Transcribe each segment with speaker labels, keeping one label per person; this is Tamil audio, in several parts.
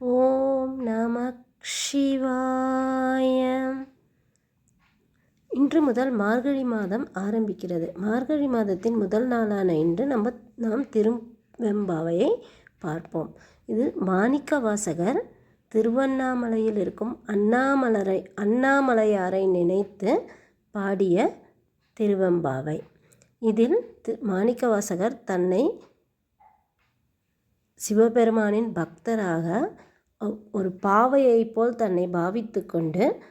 Speaker 1: ஓம் நம சிவாய. இன்று முதல் மார்கழி மாதம் ஆரம்பிக்கிறது. மார்கழி மாதத்தின் முதல் நாளான இன்று நம்ம நாம் திருவெம்பாவையை பார்ப்போம். இது மாணிக்க வாசகர் திருவண்ணாமலையில் இருக்கும் அண்ணாமலரை அண்ணாமலையாரை நினைத்து பாடிய திருவெம்பாவை. இதில் மாணிக்கவாசகர் தன்னை சிவபெருமானின் பக்தராக ஒரு பாவையைப் போல் தன்னை பாவித்து கொண்டு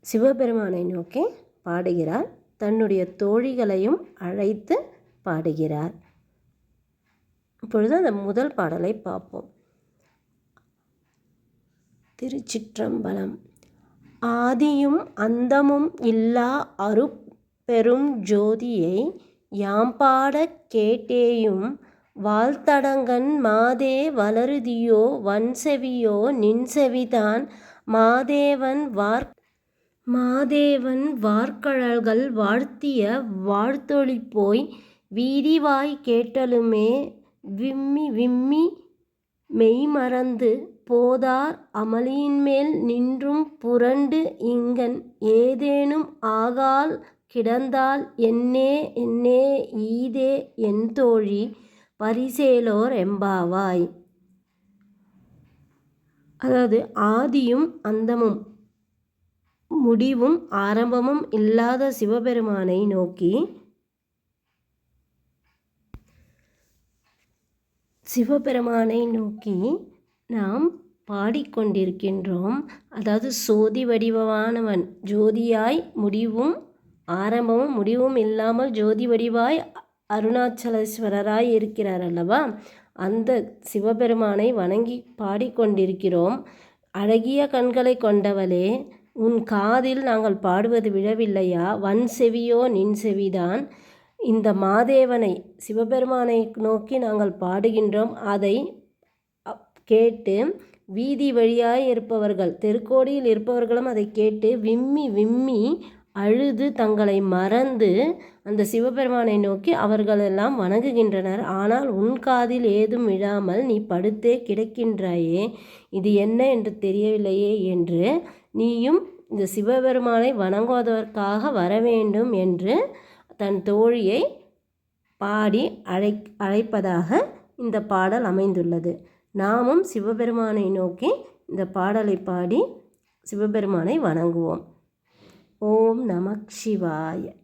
Speaker 1: சிவபெருமானை நோக்கி பாடுகிறார். தன்னுடைய தோழிகளையும் அழைத்து பாடுகிறார். இப்பொழுது அந்த முதல் பாடலை பார்ப்போம். திருச்சிற்றம்பலம். ஆதியும் அந்தமும் இல்லா அருப்பெரும் ஜோதியை யாம் பாட கேட்டேயும் வாழ்த்தடங்கண் மாதே வளருதியோ வன்செவியோ நின்செவிதான். மாதேவன் வார் மாதேவன் வார்கழல்கள் வாழ்த்திய வாழ்த்தொழி போய் வீதிவாய் கேட்டலுமே விம்மி விம்மி மெய்மறந்து போதார் அமளியின்மேல் நின்றும் புரண்டு இங்கன் ஏதேனும் ஆகால் கிடந்தால் என்னே என்னே ஈதே என் தோழி. பரிசேலோர் எம்பாவாய் அதாவது ஆதியும் அந்தமும் முடிவும் ஆரம்பமும் இல்லாத சிவபெருமானை நோக்கி சிவபெருமானை நோக்கி நாம் பாடிக்கொண்டிருக்கின்றோம். அதாவது சோதி வடிவமானவன் ஜோதியாய் முடிவும் ஆரம்பமும் முடிவும் இல்லாமல் ஜோதி வடிவாய் அருணாச்சலேஸ்வரராய் இருக்கிறார் அல்லவா அந்த சிவபெருமானை வணங்கி பாடிக்கொண்டிருக்கிறோம் அழகிய கண்களை கொண்டவளே உன் காதில் நாங்கள் பாடுவது விழவில்லையா? வன் செவியோ நின் செவிதான். இந்த மாதேவனை சிவபெருமானை நோக்கி நாங்கள் பாடுகின்றோம். அதை கேட்டு வீதி வழியாய் இருப்பவர்கள் தெருக்கோடியில் இருப்பவர்களும் அதை கேட்டு விம்மி விம்மி அழுது தங்களை மறந்து அந்த சிவபெருமானை நோக்கி அவர்களெல்லாம் வணங்குகின்றனர். ஆனால் உன் காதில் ஏதும் விழாமல் நீ படுத்தே கிடக்கின்றாயே இது என்ன என்று தெரியவில்லையே என்று நீயும் இந்த சிவபெருமானை வணங்குவதற்காக வர வேண்டும் என்று தன் தோழியை பாடி அழை அழைப்பதாக இந்த பாடல் அமைந்துள்ளது. நாமும் சிவபெருமானை நோக்கி இந்த பாடலை பாடி சிவபெருமானை வணங்குவோம். ஓம் நமக் சிவாய.